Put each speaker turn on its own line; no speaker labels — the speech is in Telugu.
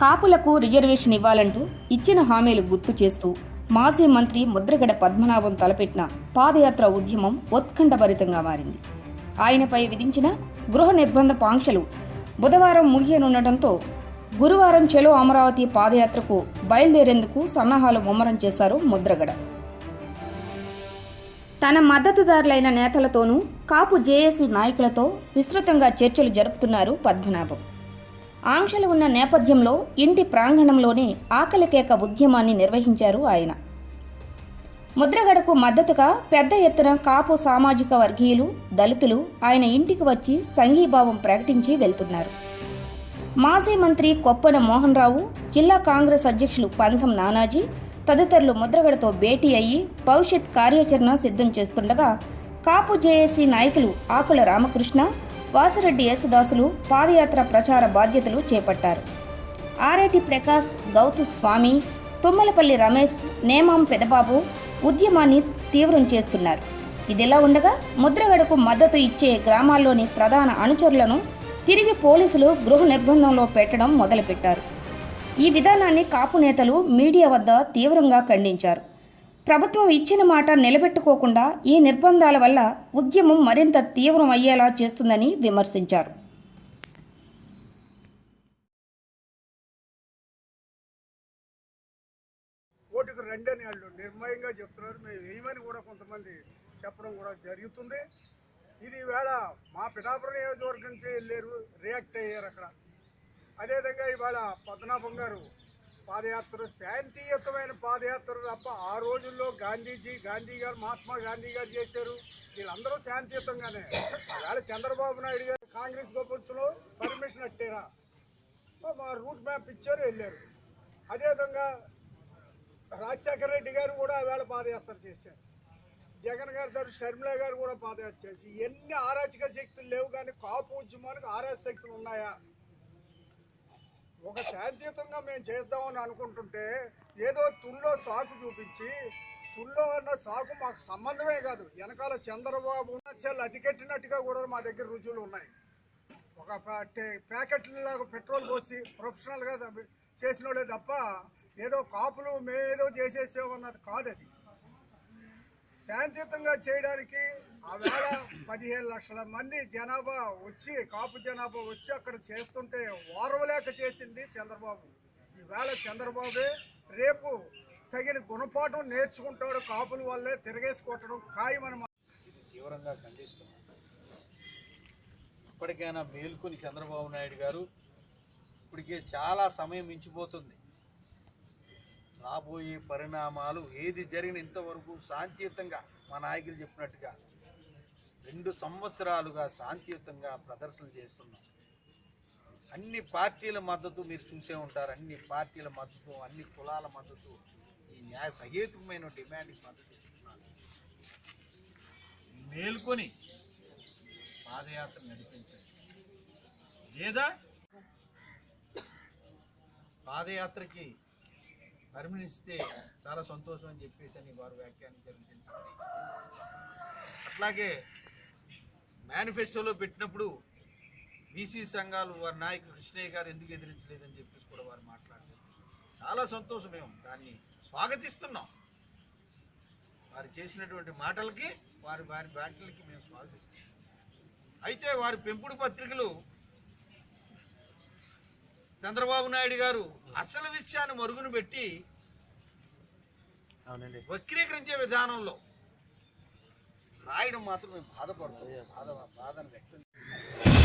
కాపులకు రిజర్వేషన్ ఇవ్వాలంటూ ఇచ్చిన హామీలు గుర్తు చేస్తూ మాజీ మంత్రి ముద్రగడ పద్మనాభం తలపెట్టిన పాదయాత్ర ఉద్యమం ఉత్కంఠభరితంగా మారింది. ఆయనపై విధించిన గృహ నిర్బంధ పాంక్షలు బుధవారం ముగియనుండటంతో గురువారం చెలో అమరావతి పాదయాత్రకు బయలుదేరేందుకు సన్నాహాలు ముమ్మరం చేశారు ముద్రగడ. తన మద్దతుదారులైన నేతలతోనూ కాపు జేఏసీ నాయకులతో విస్తృతంగా చర్చలు జరుపుతున్నారు పద్మనాభం. ఆంక్షలు ఉన్న నేపథ్యంలో ఇంటి ప్రాంగణంలోనే ఆకలికేక ఉద్యమాన్ని నిర్వహించారు ఆయన. ముద్రగడకు మద్దతుగా పెద్ద ఎత్తున కాపు సామాజిక వర్గీయులు దళితులు ఆయన ఇంటికి వచ్చి సంఘీభావం ప్రకటించి వెళ్తున్నారు. మాజీ మంత్రి కొప్పన మోహన్ రావు జిల్లా కాంగ్రెస్ అధ్యక్షులు పంతం నానాజీ తదితరులు ముద్రగడతో భేటీ అయ్యి భవిష్యత్ కార్యాచరణ సిద్ధం చేస్తుండగా కాపు జేఏసీ నాయకులు ఆకుల రామకృష్ణ వాసిరెడ్డి యేసుదాసులు పాదయాత్ర ప్రచార బాధ్యతలు చేపట్టారు. ఆరేటి ప్రకాష్ గౌతు స్వామి తుమ్మలపల్లి రమేష్ నేమాం పెదబాబు ఉద్యమాన్ని తీవ్రం చేస్తున్నారు. ఇదిలా ఉండగా ముద్రగడకు మద్దతు ఇచ్చే గ్రామాల్లోని ప్రధాన అనుచరులను తిరిగి పోలీసులు గృహ నిర్బంధంలో పెట్టడం మొదలుపెట్టారు. ఈ విధానాన్ని కాపు నేతలు మీడియా వద్ద తీవ్రంగా ఖండించారు. ప్రభుత్వం ఇచ్చిన మాట నిలబెట్టుకోకుండా ఈ నిర్బంధాల వల్ల ఉద్యమం మరింత తీవ్రం అయ్యేలా చేస్తుందని విమర్శించారు.
ఓటుకు రండి అని వాళ్ళు నిర్మయంగా చెప్తున్నారు. మేము వేయమని కూడా కొంతమంది చెప్పడం కూడా జరుగుతుంది. ఇది వేళ మా పిఠాపురం నియోజకవర్గం నుంచి వెళ్ళారు రియాక్ట్ అయ్యారు అక్కడ. అదేవిధంగా ఇవాళ పద్మనాభం గారు పాదయాత్ర శాంతియుతమైన పాదయాత్ర తప్ప ఆ రోజుల్లో గాంధీజీ గాంధీ గారు మహాత్మా గాంధీ గారు చేశారు. వీళ్ళందరూ శాంతియుతంగానే. వేళ చంద్రబాబు నాయుడు గారు కాంగ్రెస్ ప్రభుత్వంలో పర్మిషన్ అట్టారా. మా రూట్ మ్యాప్ ఇచ్చారు వెళ్ళారు. అదేవిధంగా రాజశేఖర రెడ్డి గారు కూడా వేళ పాదయాత్ర చేశారు. జగన్ గారి తరఫు షర్మిల గారు కూడా పాదయాత్ర చేసి ఎన్ని ఆరాచక శక్తులు లేవు కానీ కాపు ఉద్యమానికి ఆరాచక శక్తులు ఉన్నాయా? ఒక శాంతియుతంగా మేము చేద్దామని అనుకుంటుంటే ఏదో తుల్లో సాకు చూపించి తుల్లో అన్న సాకు మాకు సంబంధమే కాదు. వెనకాల చంద్రబాబు ఉన్న చెల్లు అతికెట్టినట్టుగా కూడా మా దగ్గర రుజువులు ఉన్నాయి. ఒక ప్యాకెట్లాగా పెట్రోల్ పోసి ప్రొఫెషనల్గా చేసినోడే తప్ప ఏదో కాపులు మేదో చేసేసామన్నది కాదు అది శాంతియుతంగా చేయడానికి ఆ వేళ పదిహేను లక్షల మంది జనాభా వచ్చి కాపు జనాభా వచ్చి అక్కడ చేస్తుంటే ఓర్వలేక చేసింది చంద్రబాబు. ఈవేళ చంద్రబాబే రేపు తగిన గుణపాఠం నేర్చుకుంటాడు కాపుల వల్లే తిరగేసి కొట్టడం ఖాయమని
ఇది తీవ్రంగా ఖండిస్తున్నాం. ఇప్పటికైనా మేల్కొని చంద్రబాబు నాయుడు గారు ఇప్పటికే చాలా సమయం మించిపోతుంది. రాబోయే పరిణామాలు ఏది జరిగిన ఇంతవరకు శాంతియుతంగా మా నాయకులు చెప్పినట్టుగా రెండు సంవత్సరాలుగా శాంతియుతంగా ప్రదర్శన చేస్తున్నాం. అన్ని పార్టీల మద్దతు మీరు చూసే ఉంటారు. అన్ని పార్టీల మద్దతు అన్ని కులాల మద్దతు ఈ న్యాయ సహేతుకమైన డిమాండ్కి మద్దతు ఇస్తున్నారు మేల్కొని పాదయాత్ర నడిపించండి. లేదా పాదయాత్రకి పరిమిణిస్తే చాలా సంతోషం అని చెప్పేసి అని వారు వ్యాఖ్యానించారని తెలిసింది అట్లాగే మేనిఫెస్టోలో పెట్టినప్పుడు బీసీ సంఘాలు వారి నాయకుడు కృష్ణయ్య గారు ఎందుకు ఎదిరించలేదని చెప్పేసి కూడా వారు మాట్లాడారు. చాలా సంతోషం మేము దాన్ని స్వాగతిస్తున్నాం. వారు చేసినటువంటి మాటలకి వారి వారి వ్యాఖ్యలకి మేము స్వాగతిస్తున్నాం. అయితే వారి పెంపుడు పత్రికలు చంద్రబాబు నాయుడు గారు అసలు విషయాన్ని మరుగున పెట్టి వక్రీకరించే విధానంలో రాయడం మాత్రం మేము బాధపడుతున్నాం బాధ బాధను వ్యక్తం